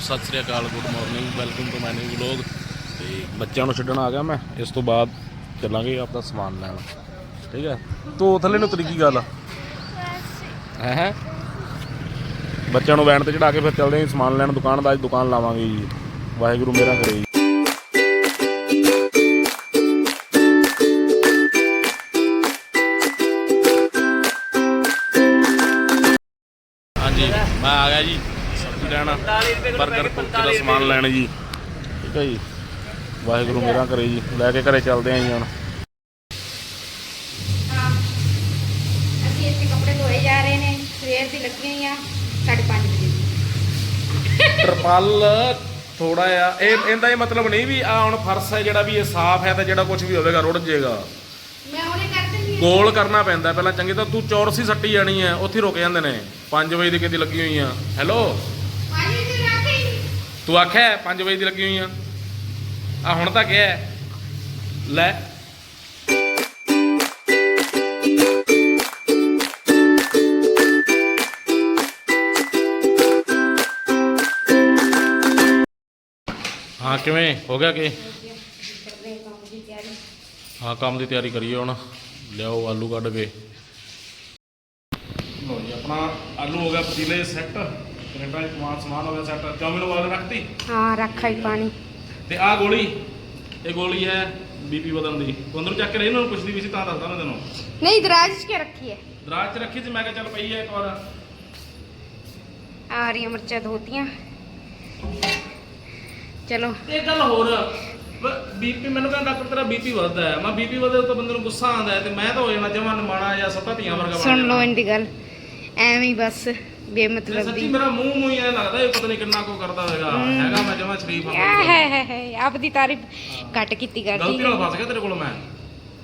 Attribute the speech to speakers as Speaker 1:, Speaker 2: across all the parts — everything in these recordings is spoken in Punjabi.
Speaker 1: ਸਤਿ ਸ੍ਰੀ ਅਕਾਲ good morning welcome to my new vlog ਤੇ ਬੱਚਿਆਂ ਨੂੰ ਛੱਡਣ ਆ ਗਿਆ ਮੈਂ, ਇਸ ਤੋਂ ਬਾਅਦ ਚੱਲਾਂਗੇ ਆਪਦਾ ਸਮਾਨ ਲੈਣ। ਠੀਕ ਹੈ? ਤੋ ਥੱਲੇ ਨੂੰ ਤਰੀ ਕੀ ਗੱਲ ਹੈ ਹੈ? ਬੱਚਿਆਂ ਨੂੰ ਵੈਨ ਤੇ ਚੜਾ ਕੇ ਫਿਰ ਚੱਲਦੇ ਹਾਂ ਸਮਾਨ ਲੈਣ ਦੁਕਾਨ ਦਾ ਅੱਜ ਦੁਕਾਨ ਲਾਵਾਂਗੇ ਜੀ। ਵਾਹਿਗੁਰੂ ਮੇਰਾ ਕਰੇ ਹਾਂਜੀ, ਮੈਂ ਆ ਗਿਆ ਜੀ। ਸਬਜ਼ੀ ਲੈਣ 버ਗਰ ਕੁਲਚੇ ਦਾ ਸਮਾਨ ਲੈਣ ਜੀ। ਠੀਕ ਹੈ ਜੀ। ਵਾਹਿਗੁਰੂ ਮੇਰਾ ਕਰੇ ਜੀ। ਲੈ ਕੇ ਘਰੇ ਚੱਲਦੇ ਆਂ ਜੀ ਹੁਣ।
Speaker 2: ਹਾਂ ਅਸੀਂ ਇੱਥੇ ਕੱਪੜੇ ਧੋਏ ਜਾ ਰਹੇ ਨੇ। ਸਵੇਰ ਦੀ ਲੱਗੀ ਹੋਈਆਂ 5:30 ਵਜੇ।
Speaker 1: ਤਰਪਾਲ ਥੋੜਾ ਆ ਇਹ ਇਹਦਾ ਇਹ ਮਤਲਬ ਨਹੀਂ ਵੀ ਆ ਹੁਣ ਫਰਸ਼ ਹੈ ਜਿਹੜਾ ਵੀ ਇਹ ਸਾਫ਼ ਹੈ ਤਾਂ ਜਿਹੜਾ ਕੁਝ ਵੀ ਹੋਵੇਗਾ ਰੁੜ ਜਾਏਗਾ
Speaker 2: ਮੈਂ ਉਹਨੇ ਕਰ ਦਿੰਦੀ ਹਾਂ।
Speaker 1: ਗੋਲ ਕਰਨਾ ਪੈਂਦਾ। ਪਹਿਲਾਂ ਚੰਗੀ ਤਾਂ ਤੂੰ ਚੌਰਸੀ ਸੱਟੀ ਜਾਣੀ ਹੈ। ਉੱਥੇ ਰੁਕ ਜਾਂਦੇ ਨੇ। 5 ਵਜੇ ਦੀ ਕਿਤੇ ਲੱਗੀ ਹੋਈ ਆ। ਹੈਲੋ
Speaker 2: ਤੂੰ
Speaker 1: ਆਖਿਆ 5 ਵਜੇ ਦੀ ਲੱਗੀ ਹੋਈ ਆ। ਆ ਹੁਣ ਤਾਂ ਕਿਹਾ ਲੈ। ਹਾਂ, ਕਿਵੇਂ? ਹੋ ਗਿਆ ਕਿ?
Speaker 2: ਹਾਂ, ਕੰਮ ਦੀ ਤਿਆਰੀ
Speaker 1: ਹਾਂ ਕੰਮ ਦੀ ਤਿਆਰੀ ਕਰੀਏ ਹੁਣ। ਲਿਆਓ ਆਲੂ ਕੱਢ ਕੇ। ਲੋ ਜੀ, ਆਪਣਾ ਆਲੂ ਹੋ ਗਿਆ ਪਤੀਲੇ ਸੈੱਟ ਕੈਨੇਡਾ ਚ ਸਮਾਨ ਸਮਾਨ ਹੋ ਗਿਆ ਸੈੱਟ ਚੌਮਿਨ ਵਾਲ ਰੱਖਤੀ।
Speaker 2: ਹਾਂ ਰੱਖਾ ਪਾਣੀ।
Speaker 1: ਤੇ ਆਹ ਗੋਲੀ। ਇਹ ਗੋਲੀ ਹੈ ਬੀਪੀ ਵਧਣ ਦੀ। ਤੂੰ ਅੰਦਰ ਚੱਕ ਕੇ ਰਹੀ ਇਹਨਾਂ ਨੂੰ ਪੁੱਛਦੀ ਵੀ ਸੀ ਤਾਂ ਦੱਸਦਾ ਮੈਂ ਤੈਨੂੰ।
Speaker 2: ਨਹੀਂ ਦਰਾਜ 'ਚ ਕੇ ਰੱਖੀ ਹੈ?
Speaker 1: ਦਰਾਜ 'ਚ ਰੱਖੀ ਸੀ ਮੈਂ ਕਿਹਾ ਚੱਲ ਪਈ ਹੈ ਇੱਕ ਵਾਰ।
Speaker 2: ਆ ਹਰੀਆਂ ਮਿਰਚਾਂ ਧੋਤੀਆਂ। ਚਲੋ।
Speaker 1: ਇਹ ਗੱਲ ਹੋਰ। ਬੀਪੀ ਮੈਨੂੰ ਕਹਿੰਦਾ ਡਾਕਟਰ ਤੇਰਾ ਬੀਪੀ ਵੱਧਦਾ ਹੈ। ਮੈਂ ਬੀਪੀ ਵਧੇ ਤਾਂ ਬੰਦੇ ਨੂੰ ਗੁੱਸਾ ਆਉਂਦਾ ਹੈ ਤੇ ਮੈਂ ਤਾਂ ਹੋ ਜਾਣਾ ਜਮਾਂ ਮਾਣਾ ਜਾਂ ਸੱਤਾ ਧੀਆਂ ਵਰਗਾ
Speaker 2: ਸੁਣ ਲਓ
Speaker 1: ਜਾਣਾ।
Speaker 2: ਇਹਦੀ ਗੱਲ। ਐਵੇਂ ਹੀ ਬਸ।
Speaker 1: ਤੇ
Speaker 2: ਬੇਮਤਲਬ
Speaker 1: ਸੱਚੀ
Speaker 2: ਦੀ
Speaker 1: ਮੇਰਾ ਮੂੰਹ ਮੂੰਹ ਇਹ ਲੱਗਦਾ ਇਹ ਪਤਾ ਨਹੀਂ ਕਿੰਨਾ ਕੋ ਕਰਦਾ ਹੋਵੇਗਾ ਹੈਗਾ ਮੈਂ ਜਮਾ ਸ਼ਰੀਫ
Speaker 2: ਆ।
Speaker 1: ਹਾਂ
Speaker 2: ਹੈ ਹੈ ਹੈ। ਆਪਦੀ ਤਾਰੀਫ ਘੱਟ ਕੀਤੀ ਕਰਦੀ
Speaker 1: ਗਲਤੀ ਨਾਲ ਫਸ ਗਿਆ ਤੇਰੇ ਕੋਲ ਮੈਂ।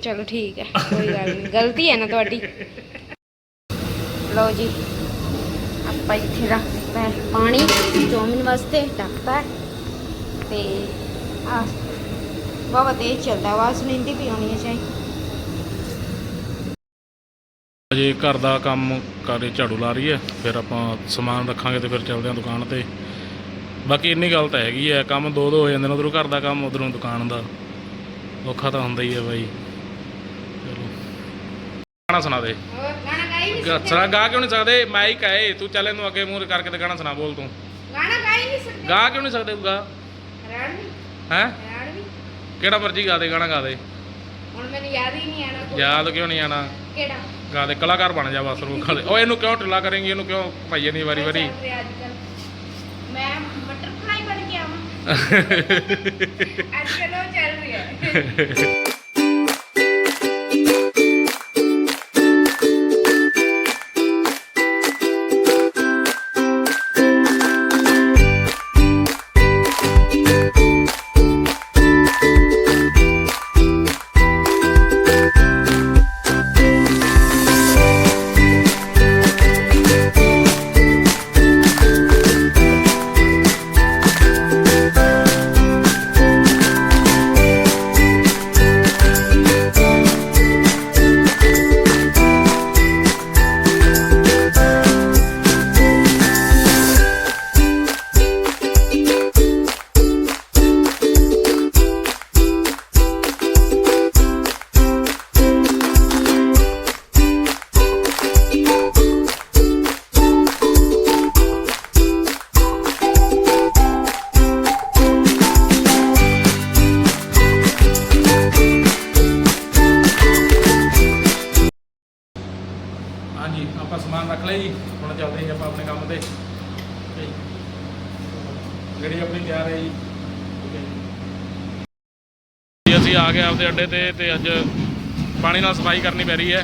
Speaker 2: ਚਲੋ ਠੀਕ ਹੈ ਕੋਈ ਗੱਲ ਨਹੀਂ ਗਲਤੀ ਹੈ ਨਾ ਤੁਹਾਡੀ। ਲਓ ਜੀ ਆਪਾਂ ਇੱਥੇ ਰੱਖਤਾ ਹੈ ਪਾਣੀ। ਚੌਮਿਨ ਵਾਸਤੇ ਢੱਕਤਾ ਹੈ। ਤੇ ਆ ਬਾਬਾ ਤੇਜ਼ ਚੱਲਦਾ। ਆਵਾਜ਼ ਸੁਣੀਂਦੀ ਵੀ ਆਉਣੀ ਹੈ ਚਾਹੀ
Speaker 1: ਅਜੇ ਘਰ ਦਾ ਕੰਮ ਕਰੇ ਝਾੜੂ ਲਾ ਰਹੀ ਹੈ ਫਿਰ ਆਪਾਂ ਸਮਾਨ ਰੱਖਾਂਗੇ ਤੇ ਫਿਰ ਚੱਲਦੇ ਹਾਂ ਦੁਕਾਨ ਤੇ। ਬਾਕੀ ਇੰਨੀ ਗੱਲ ਤਾਂ ਹੈਗੀ ਹੈ ਕੰਮ ਦੋ ਦੋ ਹੋ ਜਾਂਦੇ ਨੇ ਉਧਰੋਂ ਘਰ ਦਾ ਕੰਮ ਉਧਰੋਂ ਦੁਕਾਨ ਦਾ। ਔਖਾ ਤਾਂ ਹੁੰਦਾ ਹੀ ਹੈ ਬਾਈ। ਚਲੋ। ਗਾਣਾ ਸੁਣਾ ਦੇ।
Speaker 2: ਗਾਣਾ ਗਾਈ ਨਹੀਂ ਸਕਦੇ?
Speaker 1: ਸੁਣਾ ਗਾ ਕਿਉਂ ਨਹੀਂ ਸਕਦੇ? ਮੈਂ ਹੀ ਕਹੇ ਤੂੰ ਚੱਲ ਇਹਨੂੰ ਅੱਗੇ ਮੂਹਰੇ ਕਰਕੇ ਤੇ ਗਾਣਾ ਸੁਣਾ ਬੋਲ ਤੂੰ।
Speaker 2: ਗਾਣਾ ਗਾਈ ਨਹੀਂ ਸਕਦੇ?
Speaker 1: ਗਾ ਕਿਉਂ ਨਹੀਂ ਸਕਦੇ ਗਾ।
Speaker 2: ਰਣਵੀ
Speaker 1: ਹੈ? ਕਿਹੜਾ ਮਰਜ਼ੀ ਗਾ ਦੇ ਗਾਣਾ ਗਾ ਦੇ।
Speaker 2: ਹੁਣ ਮੈਨੂੰ ਯਾਦ ਹੀ ਨਹੀਂ ਆਣਾ ਕੋਈ।
Speaker 1: ਯਾਦ ਕਿਉਂ ਨਹੀਂ ਆਣਾ
Speaker 2: ਕਿਹੜਾ?
Speaker 1: ਗਾ ਦੇ ਕਲਾਕਾਰ ਬਣ ਜਾ ਬਸ ਰੂਖਾ ਦੇ ਓਏ ਇਹਨੂੰ ਕਿਉਂ ਢਿੱਲਾ ਕਰੇਂਗੀ? ਇਹਨੂੰ ਕਿਉਂ ਭਾਈਏ ਨਹੀਂ ਵਾਰੀ ਵਾਰੀ?
Speaker 2: ਚੱਲ ਰਿਹਾ। ਮੈਂ ਮਟਰ ਫਲਾਈ ਬਣ ਕੇ ਆਵਾਂ। ਅੱਜ ਕੱਲ੍ਹ ਉਹ ਚੱਲ ਰਿਹਾ ਹੈ।
Speaker 1: ਲਿਆ ਜੀ ਹੁਣ ਚੱਲਦੇ ਹਾਂ ਆਪਾਂ ਆਪਣੇ ਕੰਮ ਤੇ। ਹੈ ਜੀ। ਗੱਡੀ ਆਪਣੀ ਤਿਆਰ ਹੈ ਜੀ। ਹੈ ਜੀ। ਅਸੀਂ ਆ ਗਏ ਆਪਦੇ ਅੱਡੇ ਤੇ ਤੇ ਅੱਜ ਪਾਣੀ ਨਾਲ ਸਫ਼ਾਈ ਕਰਨੀ ਪੈ ਰਹੀ ਹੈ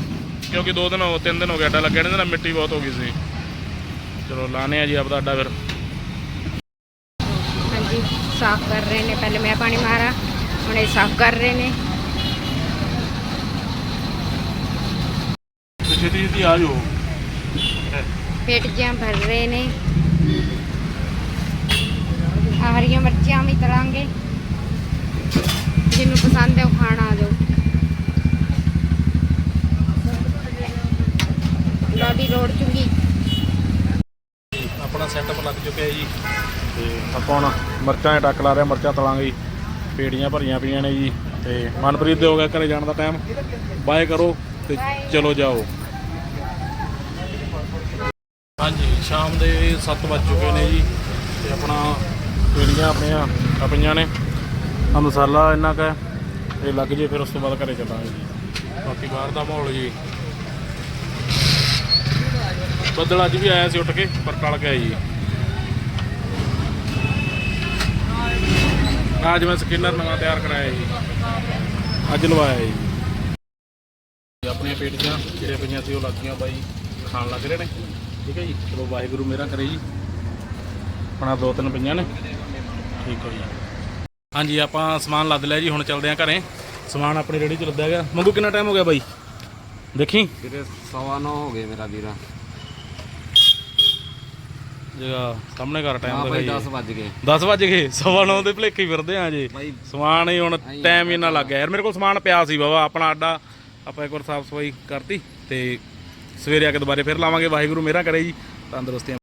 Speaker 1: ਕਿਉਂਕਿ ਦੋ ਦਿਨ ਹੋ ਤਿੰਨ ਦਿਨ ਹੋ ਗਏ ਅੱਡਾ ਲੱਗਿਆ ਨੇ ਨਾ ਮਿੱਟੀ ਬਹੁਤ ਹੋ ਗਈ ਸੀ। ਚਲੋ ਲਾਣੇ ਆ ਜੀ ਆਪਦਾ ਅੱਡਾ ਫਿਰ।
Speaker 2: ਹਾਂਜੀ ਸਾਫ਼ ਕਰ ਰਹੇ ਨੇ ਪਹਿਲੇ ਮੈਂ ਪਾਣੀ ਮਾਰਾ ਹੁਣ ਇਹ ਸਾਫ਼ ਕਰ ਰਹੇ ਨੇ।
Speaker 1: ਛੇਤੀ ਛੇਤੀ ਆ ਜਾਓ।
Speaker 2: ਭਰ ਰਹੇ ਨੇ। ਆਹ ਹਰੀਆਂ ਮਿਰਚਾਂ ਵੀ ਤਰਾਂਗੇ। ਜਿਹਨੂੰ ਪਸੰਦ ਹੈ ਉਹ ਖਾਣਾ ਆ ਜਾਓ। ਲਾਡੀ ਰੋਡ ਚੁੰਗੀ
Speaker 1: ਆਪਣਾ ਸੈਟਅਪ ਲੱਗ ਚੁੱਕਿਆ ਜੀ। ਤੇ ਆਪਾਂ ਹੁਣ ਮਿਰਚਾਂ 'ਚ ਟੱਕ ਲਾ ਰਿਹਾ ਮਿਰਚਾਂ ਤਲਾਂਗੇ ਜੀ। ਪੇੜੀਆਂ ਭਰੀਆਂ ਪਈਆਂ ਨੇ ਜੀ। ਤੇ ਮਨਪ੍ਰੀਤ ਦੇ ਹੋ ਗਿਆ ਘਰੇ ਜਾਣ ਦਾ ਟਾਈਮ ਬਾਏ ਕਰੋ ਤੇ ਚਲੋ ਜਾਓ। ਹਾਂਜੀ, ਸ਼ਾਮ ਦੇ 7 ਵੱਜ ਚੁੱਕੇ ਨੇ ਜੀ ਤੇ ਆਪਣਾ ਪੇੜੀਆਂ ਆਪਣੀਆਂ ਆ ਪਈਆਂ ਨੇ। ਆ ਮਸਾਲਾ ਇੰਨਾ ਕੁ ਇਹ ਲੱਗ ਜੇ ਫਿਰ ਉਸ ਤੋਂ ਬਾਅਦ ਘਰੇ ਚੱਲਾਂਗੇ ਜੀ। ਬਾਕੀ ਬਾਹਰ ਦਾ ਮਾਹੌਲ ਜੀ। ਬੱਦਲ ਅੱਜ ਵੀ ਆਇਆ ਸੀ ਉੱਠ ਕੇ, ਪਰ ਟਲ ਗਿਆ ਜੀ। ਅੱਜ ਮੈਂ ਸਕਿਨਰ ਨਵਾਂ ਤਿਆਰ ਕਰਾਇਆ ਜੀ। ਅੱਜ ਲਵਾਇਆ ਜੀ। ਤੇ ਆਪਣੀਆਂ ਪੇਟੀਆਂ ਜਿਹੜੇ ਪਈਆਂ ਸੀ ਉਹ ਲੱਗੀਆਂ ਬਾਈ, ਖਾਣ ਲੱਗ ਰਹੇ ਨੇ। ਠੀਕ ਹੈ ਜੀ? ਚਲੋ ਵਾਹਿਗੁਰੂ ਮੇਰਾ ਕਰੇ ਜੀ। ਆਪਣਾ ਦੋ ਤਿੰਨ ਪਈਆਂ ਨੇ। ਠੀਕ ਹੈ ਜੀ ਹਾਂਜੀ ਆਪਾਂ ਸਮਾਨ ਲੱਦ ਲਿਆ ਜੀ ਹੁਣ ਚੱਲਦੇ ਆਂ ਘਰੇ। ਸਮਾਨ ਆਪਣੀ ਰੇੜੀ 'ਚ ਲੱਦਿਆ ਗਿਆ। ਮੰਗੂ ਕਿੰਨਾ ਟਾਈਮ ਹੋ ਗਿਆ ਬਾਈ? ਦੇਖੀ।
Speaker 3: ਵੀਰੇ ਸਵਾ ਨੌ ਹੋ ਗਏ ਮੇਰਾ ਵੀਰਾ।
Speaker 1: ਜਗਾ ਸਾਹਮਣੇ ਘਰ ਟਾਈਮ
Speaker 3: ਹਾਂ
Speaker 1: ਦਾ ਜੀ।
Speaker 3: 10 ਵੱਜ ਗਏ।
Speaker 1: 10 ਵਜ ਗਏ। ਸਵਾ ਨੌ ਦੇ ਭਲੇਖੇ ਫਿਰਦੇ ਆ ਜੀ। ਸਮਾਨ ਹੀ ਹੁਣ ਟਾਈਮ ਹੀ ਇੰਨਾ ਲੱਗ ਗਿਆ। ਯਾਰ ਮੇਰੇ ਕੋਲ ਸਮਾਨ ਪਿਆ ਸੀ ਬਾਬਾ ਆਪਣਾ ਅੱਡਾ ਆਪਾਂ ਇੱਕ ਵਾਰ ਸਾਫ਼ ਸਫ਼ਾਈ ਕਰਤੀ ਤੇ ਸਵੇਰੇ ਆ ਕੇ ਦੁਬਾਰੇ ਫਿਰ ਲਾਵਾਂਗੇ। ਵਾਹਿਗੁਰੂ ਮੇਰਾ ਕਰੇ ਜੀ। ਤੰਦਰੁਸਤੀਆਂ।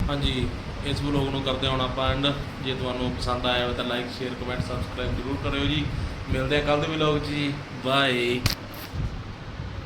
Speaker 1: ਹਾਂਜੀ, ਇਸ ਵਲੋਗ ਨੂੰ ਕਰਦੇ ਹਾਂ ਹੁਣ ਆਪਾਂ ਐਂਡ ਜੇ ਤੁਹਾਨੂੰ ਪਸੰਦ ਆਇਆ ਹੋਵੇ ਤਾਂ ਲਾਈਕ ਸ਼ੇਅਰ ਕਮੈਂਟ ਸਬਸਕ੍ਰਾਈਬ ਜ਼ਰੂਰ ਕਰਿਓ ਜੀ। ਮਿਲਦੇ ਆ ਕੱਲ ਦੇ ਵਲੋਗ 'ਚ ਜੀ। ਬਾਏ